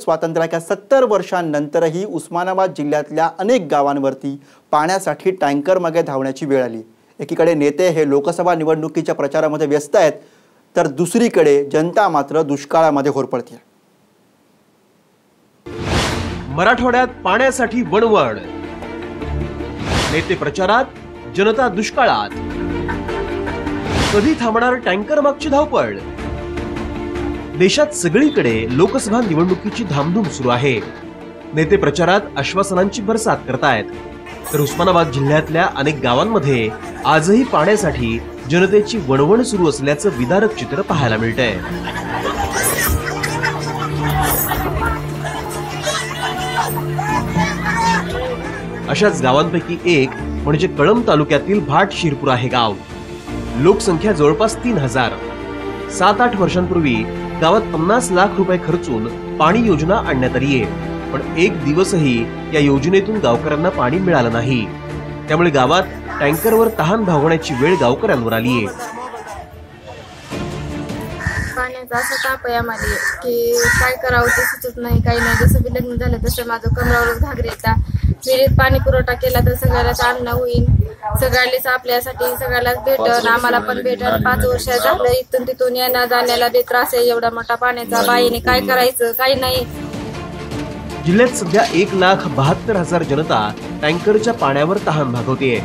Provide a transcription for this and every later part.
स्वातंत्र्याच्या सत्तर वर्षांनंतरही उस्मानाबाद जिल्ह्यातल्या अनेक गावांवरती पाण्यासाठी टँकर मागे धावण्याची वेळ आली. एकीकडे नेते हे लोकसभा निवडणुकीच्या प्रचारामध्ये व्यस्त आहेत तर दुसरीकडे जनता मात्र दुष्काळामध्ये होरपडते मराठवाड्यात पाण्यासाठी वणवण. नेते प्रचारात जनता दुष्काळात. कधी थांबणार टँकर मागची धावपळ? देशात सगळीकडे लोकसभा निवडणुकीची धामधूम सुरू आहे. नेते प्रचारात आश्वासनांची बरसात करतायत. तर उस्मानाबाद जिल्ह्यातल्या अनेक गावांमध्ये आजही पाण्यासाठी जनतेची वणवण सुरू असल्याचं विदारक चित्र पाहायला मिळतंय. अशाच गावांपैकी एक म्हणजे कळंब तालुक्यातील भाट शिरपूर आहे गाव. लोकसंख्या जवळपास तीन हजार. सात आठ वर्षांपूर्वी गावात पन्नास लाख रुपये खर्चून पाणी योजना आणण्यात आली आहे. पण एक दिवसही या योजनेतून गावकऱ्यांना पाणी मिळालं नाही. त्यामुळे गावात टँकरवर तहान भागवण्याची वेळ गावकऱ्यांवर आली आहे. पाण्याचा असा ताप आहे आम्हाला की काय करावं ते सुचत नाही काही नाही. जसं मी लग्न झालं तसं माझं कमरावरच घागरे येतात विहिरीत पाणी पुरवठा केला तर सगळ्यालाच अन्न होईल सगळ्यालाच आपल्यासाठी सगळ्यालाच भेटल आम्हाला पण भेटल पाच वर्ष झालं इथून तिथून येण्या जाण्याला बे त्रास आहे. एवढा मोठा पाण्याचा बाईने काय करायचं? काही नाही. जिल्ह्यात सध्या एक लाख बहात्तर हजार जनता टँकरच्या पाण्यावर तहान भागवतेय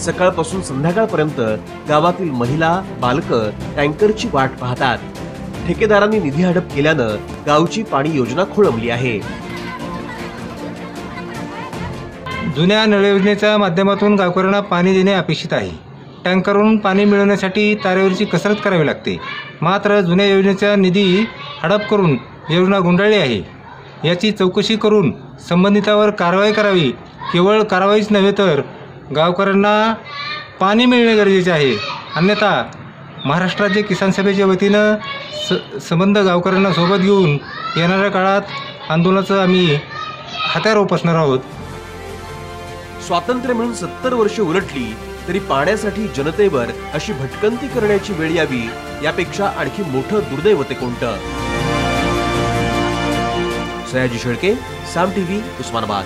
सकाळपासून संध्याकाळपर्यंत गावातील महिला बालकं टँकरची वाट पाहतात. ठेकेदारांनी निधी हडप केल्यानं गावची पाणी योजना खोळंबली आहे. जुन्या नळ योजनेच्या माध्यमातून गावकऱ्यांना पाणी देणे अपेक्षित आहे. टँकरवरून पाणी मिळवण्यासाठी तारेवरची कसरत करावी लागते. मात्र जुन्या योजनेचा निधी हडप करून योजना गुंडाळली आहे. याची चौकशी करून संबंधितावर कारवाई करावी केवळ कारवाईच नव्हे तर गावकऱ्यांना पाणी मिळणे गरजेचे आहे. अन्यथा महाराष्ट्राचे किसान सभेच्या वतीनं स संबंध गावकऱ्यांना सोबत घेऊन येणाऱ्या काळात आंदोलनाचं आम्ही हात्यार उपसणार आहोत. स्वातंत्र्य मिळून सत्तर वर्ष उलटली तरी पाण्यासाठी जनतेवर अशी भटकंती करण्याची वेळ यावी यापेक्षा आणखी मोठं दुर्दैव ते कोणतं? सयाजी शेळके साम टीव्ही उस्मानाबाद.